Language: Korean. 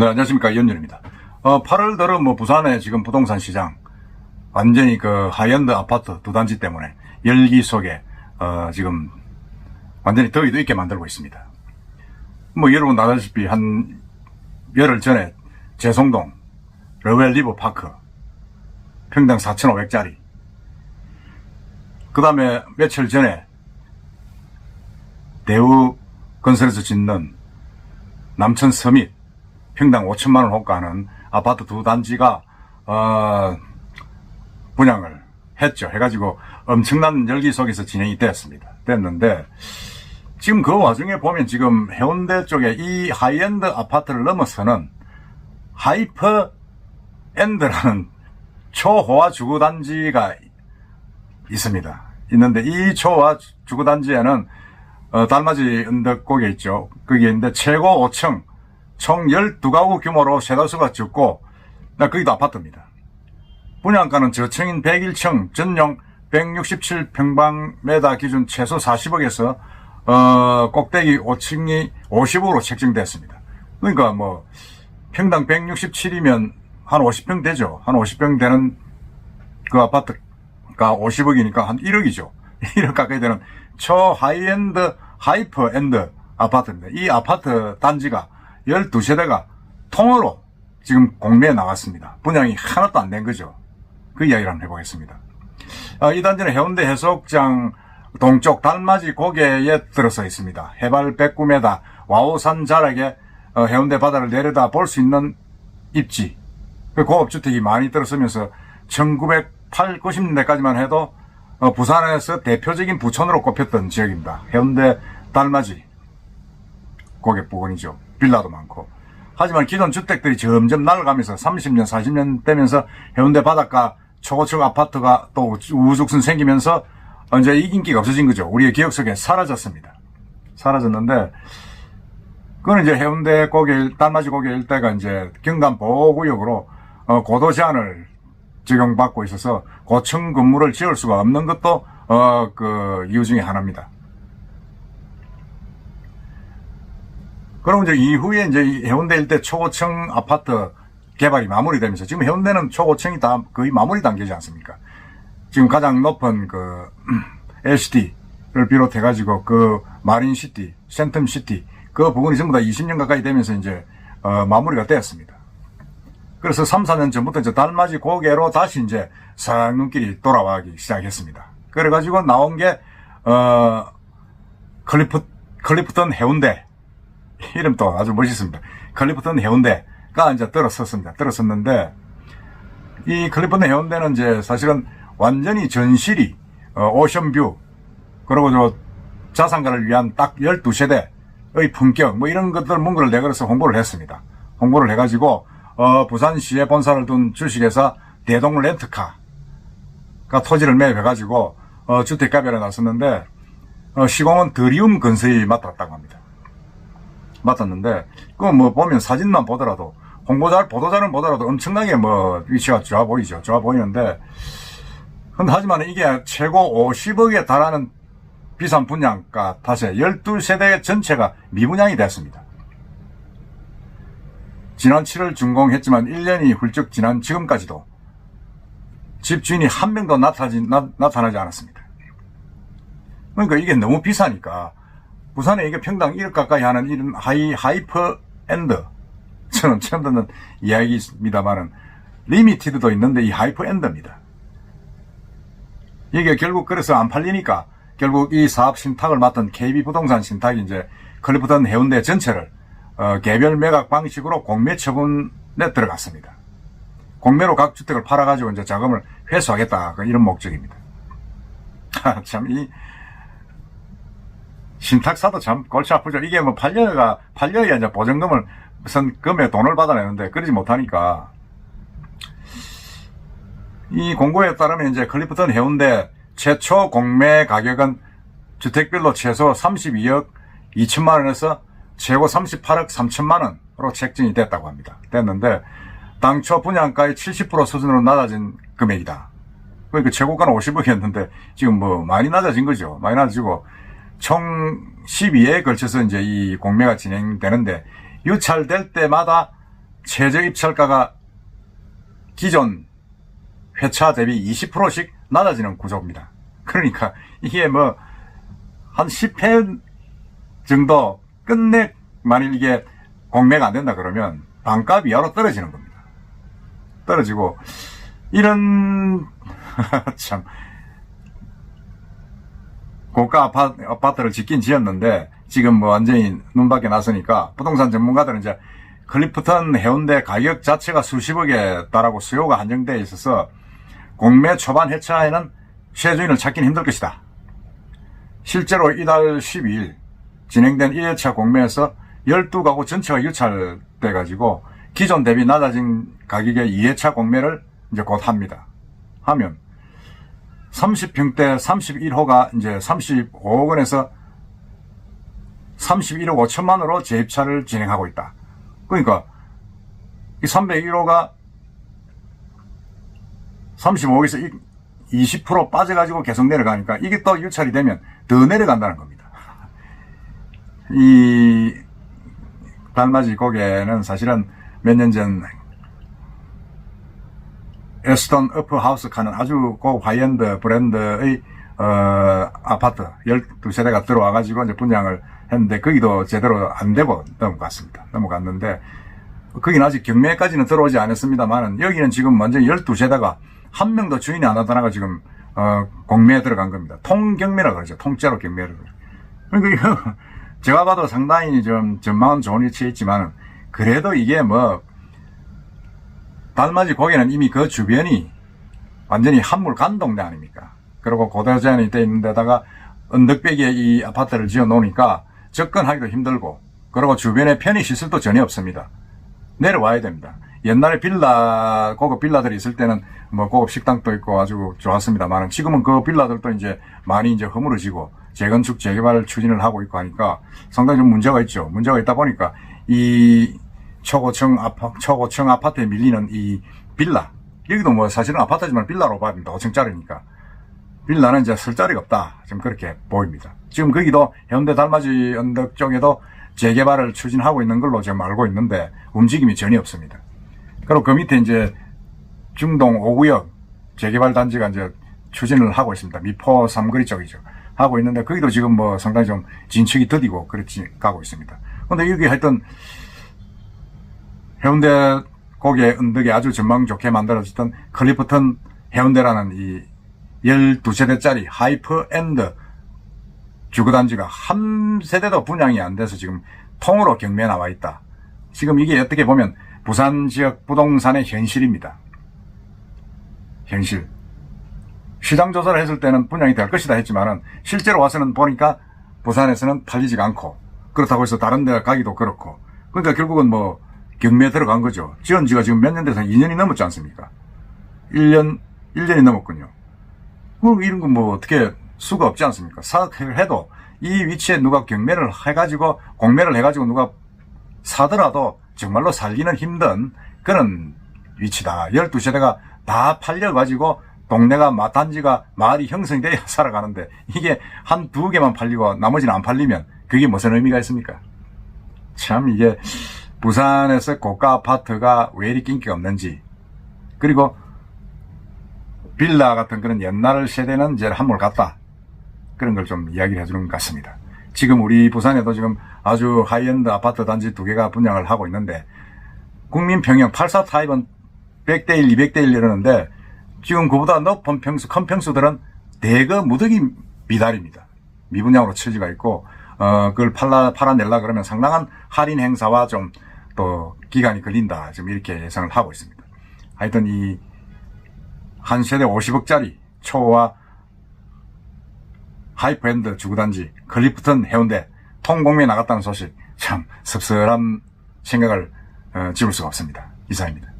네, 안녕하십니까. 이현준입니다. 어, 8월 들어 뭐 부산의 지금 부동산 시장 완전히 그 하이엔드 아파트 두 단지 때문에 열기 속에 어, 지금 완전히 더위도 있게 만들고 있습니다. 뭐 여러분 아다시피 한 열흘 전에 재송동 러웰 리버 파크 평당 4,500짜리 그 다음에 며칠 전에 대우 건설에서 짓는 남천 서밋 평당 5천만 원 호가하는 아파트 두 단지가 어, 분양을 했죠. 해가지고 엄청난 열기 속에서 진행이 되었습니다. 됐는데 지금 그 와중에 보면 지금 해운대 쪽에 이 하이엔드 아파트를 넘어서는 하이퍼 엔드라는 초호화 주거단지가 있습니다. 있는데 이 초호화 주거단지에는 어, 달맞이 언덕곡에 있죠. 거기에 있는데 최고 5층 총 12가구 규모로 세다수가 적고 나 거기도 아파트입니다. 분양가는 저층인 101층 전용 167평방메다 기준 최소 40억에서 어, 꼭대기 5층이 50으로 책정됐습니다. 그러니까 뭐 평당 167이면 한 50평 되죠. 한 50평 되는 그 아파트가 50억이니까 한 1억이죠. 1억 가까이 되는 초하이엔드 하이퍼엔드 아파트입니다. 이 아파트 단지가 12세대가 통으로 지금 공매에 나왔습니다. 분양이 하나도 안 된 거죠. 그 이야기를 한번 해보겠습니다. 아, 이 단지는 해운대 해수욕장 동쪽 달맞이 고개에 들어서 있습니다. 해발 109m 와우산 자락에 어, 해운대 바다를 내려다 볼 수 있는 입지. 그 고급주택이 많이 들어서면서 1908, 90년대까지만 해도 어, 부산에서 대표적인 부촌으로 꼽혔던 지역입니다. 해운대 달맞이 고객 부근이죠. 빌라도 많고. 하지만 기존 주택들이 점점 낡아가면서 30년, 40년 되면서 해운대 바닷가 초고층 아파트가 또 우후죽순 생기면서 이제 이 인기가 없어진 거죠. 우리의 기억 속에 사라졌습니다. 사라졌는데, 그건 이제 해운대 고개, 달맞이 고개 일대가 이제 경남 보호구역으로 어, 고도 제한을 적용받고 있어서 고층 건물을 지을 수가 없는 것도 어, 그 이유 중에 하나입니다. 그럼 이제 이후에 이제 이 해운대 일대 초고층 아파트 개발이 마무리되면서 지금 해운대는 초고층이 다 거의 마무리 단계지 않습니까? 지금 가장 높은 그 LCD를 비롯해 가지고 그 마린시티, 센텀시티 그 부분이 전부 다 20년 가까이 되면서 이제 어, 마무리가 되었습니다. 그래서 3, 4년 전부터 이제 달맞이 고개로 다시 이제 상눈길이 돌아가기 시작했습니다. 그래가지고 나온 게, 어, 클리프, 클리프턴 해운대. 이름도 아주 멋있습니다. 클리프턴 해운대가 이제 들어섰습니다. 들어섰는데, 이 클리프턴 해운대는 이제 사실은 완전히 전실이, 어, 오션뷰, 그리고 저 자산가를 위한 딱 12세대의 품격, 뭐 이런 것들 문구를 내걸어서 홍보를 했습니다. 홍보를 해가지고, 어, 부산시에 본사를 둔 주식회사 대동 렌트카가 토지를 매입해가지고 어, 주택가별에 나섰는데 어, 시공은 드리움 건설이 맡았다고 합니다. 맡았는데 그거 뭐 보면 사진만 보더라도 홍보자 보도자를 보더라도 엄청나게 뭐 위치가 좋아 보이죠. 좋아 보이는데 근데 하지만 이게 최고 50억에 달하는 비싼 분양가 탓에 12세대 전체가 미분양이 됐습니다. 지난 7월 준공했지만 1년이 훌쩍 지난 지금까지도 집주인이 한 명도 나타나지, 나, 나타나지 않았습니다. 그러니까 이게 너무 비싸니까 부산에 이게 평당 1억 가까이 하는 이런 하이, 하이퍼 엔드 저는 처음 듣는 이야기입니다만은 리미티드도 있는데 이 하이퍼 엔드입니다. 이게 결국 그래서 안 팔리니까 결국 이 사업 신탁을 맡은 KB 부동산 신탁이 이제 클리프턴 해운대 전체를 어, 개별 매각 방식으로 공매 처분에 들어갔습니다. 공매로 각 주택을 팔아가지고 이제 자금을 회수하겠다. 그 이런 목적입니다. 참, 이, 신탁사도 참 골치 아프죠. 이게 뭐 팔려가, 팔려야 이제 보증금을 무슨 금에 돈을 받아내는데 그러지 못하니까. 이 공고에 따르면 이제 클리프턴 해운대 최초 공매 가격은 주택별로 최소 32억 2천만 원에서 최고 38억 3천만 원으로 책정이 됐다고 합니다. 됐는데 당초 분양가의 70% 수준으로 낮아진 금액이다. 그러니까 최고가는 50억이었는데 지금 뭐 많이 낮아진 거죠. 많이 낮아지고 총 12회에 걸쳐서 이제 이 공매가 진행되는데 유찰될 때마다 최저 입찰가가 기존 회차 대비 20%씩 낮아지는 구조입니다. 그러니까 이게 뭐 한 10회 정도 끝내 만일 이게 공매가 안 된다 그러면 반값이 여러 떨어지는 겁니다. 떨어지고 이런 참 고가 아파, 아파트를 짓긴 지었는데 지금 뭐 완전히 눈 밖에 나서니까 부동산 전문가들은 이제 클리프턴 해운대 가격 자체가 수십억에 달하고 수요가 한정되어 있어서 공매 초반 해차에는 세주인을 찾기는 힘들 것이다. 실제로 이달 12일 진행된 1회차 공매에서 12가구 전체가 유찰돼 가지고 기존 대비 낮아진 가격의 2회차 공매를 이제 곧 합니다. 하면 30평대 31호가 이제 35억 원에서 31억 5천만으로 재입찰을 진행하고 있다. 그러니까 이 301호가 35억에서 20% 빠져가지고 계속 내려가니까 이게 또 유찰이 되면 더 내려간다는 겁니다. 이 달맞이 고개는 사실은 몇 년 전 에스턴 어프 하우스 카는 아주 고 하이엔드 브랜드의 어, 아파트 12세대가 들어와가지고 이제 분양을 했는데 거기도 제대로 안 되고 넘어갔습니다. 넘어갔는데 거기는 아직 경매까지는 들어오지 않았습니다만은 여기는 지금 먼저 12세대가 한 명도 주인이 안 하다가 지금 어, 공매에 들어간 겁니다. 통경매라 그러죠. 통째로 경매를. 그러니까 제가 봐도 상당히 좀 전망은 좋은 위치에 있지만 그래도 이게 뭐 달맞이 고개는 이미 그 주변이 완전히 한물 간 동네 아닙니까? 그리고 고대전이 돼 있는 데다가 언덕배기에 이 아파트를 지어 놓으니까 접근하기도 힘들고 그리고 주변에 편의 시설도 전혀 없습니다. 내려와야 됩니다. 옛날에 빌라, 고급 빌라들이 있을 때는 뭐 고급 식당도 있고 아주 좋았습니다만 지금은 그 빌라들도 이제 많이 이제 허물어지고 재건축, 재개발 추진을 하고 있고 하니까 상당히 좀 문제가 있죠. 문제가 있다 보니까 이 초고층 아파, 초고층 아파트에 밀리는 이 빌라. 여기도 뭐 사실은 아파트지만 빌라로 봐야 됩니다. 5층짜리니까. 빌라는 이제 쓸 자리가 없다. 지금 그렇게 보입니다. 지금 거기도 현대 달맞이 언덕 쪽에도 재개발을 추진하고 있는 걸로 지금 알고 있는데 움직임이 전혀 없습니다. 그리고 그 밑에 이제 중동 5구역 재개발 단지가 이제 추진을 하고 있습니다. 미포 삼거리 쪽이죠. 하고 있는데 거기도 지금 뭐 상당히 좀 진척이 더디고 그렇지 가고 있습니다. 근데 여기 하여튼 해운대 고개 언덕에 아주 전망 좋게 만들어졌던 클리프턴 해운대라는 이 12세대짜리 하이퍼 엔드 주거단지가 한 세대도 분양이 안 돼서 지금 통으로 경매에 나와 있다. 지금 이게 어떻게 보면 부산 지역 부동산의 현실입니다. 현실. 시장 조사를 했을 때는 분양이 될 것이다 했지만은 실제로 와서는 보니까 부산에서는 팔리지가 않고 그렇다고 해서 다른 데 가기도 그렇고 그러니까 결국은 뭐 경매에 들어간 거죠. 지은 지가 지금 몇 년 돼서 2년이 넘었지 않습니까? 1년, 1년이 넘었군요. 그 이런 건 뭐 어떻게 수가 없지 않습니까? 사업을 해도 이 위치에 누가 경매를 해가지고 공매를 해가지고 누가 사더라도 정말로 살기는 힘든 그런 위치다. 12세대가 다 팔려가지고 동네가 마- 단지가 마을이 형성돼야 살아가는데 이게 한 두 개만 팔리고 나머지는 안 팔리면 그게 무슨 의미가 있습니까? 참 이게 부산에서 고가 아파트가 왜 이리 인기가 없는지 그리고 빌라 같은 그런 옛날 세대는 이제 한물 갔다 그런 걸 좀 이야기를 해주는 것 같습니다. 지금 우리 부산에도 지금 아주 하이엔드 아파트 단지 두 개가 분양을 하고 있는데 국민 평형 84 타입은 100대 1, 200대 1 이러는데 지금 그보다 높은 평수, 큰 평수들은 대거 무더기 미달입니다. 미분양으로 처지가 있고 어 그걸 팔라 팔아내려 그러면 상당한 할인 행사와 좀 또 기간이 걸린다. 지금 이렇게 예상을 하고 있습니다. 하여튼 이 한 세대 50억짜리 초와 하이프엔드 주구단지 클리프턴 해운대 통공매에 나갔다는 소식 참 씁쓸한 생각을 어, 지울 수가 없습니다. 이상입니다.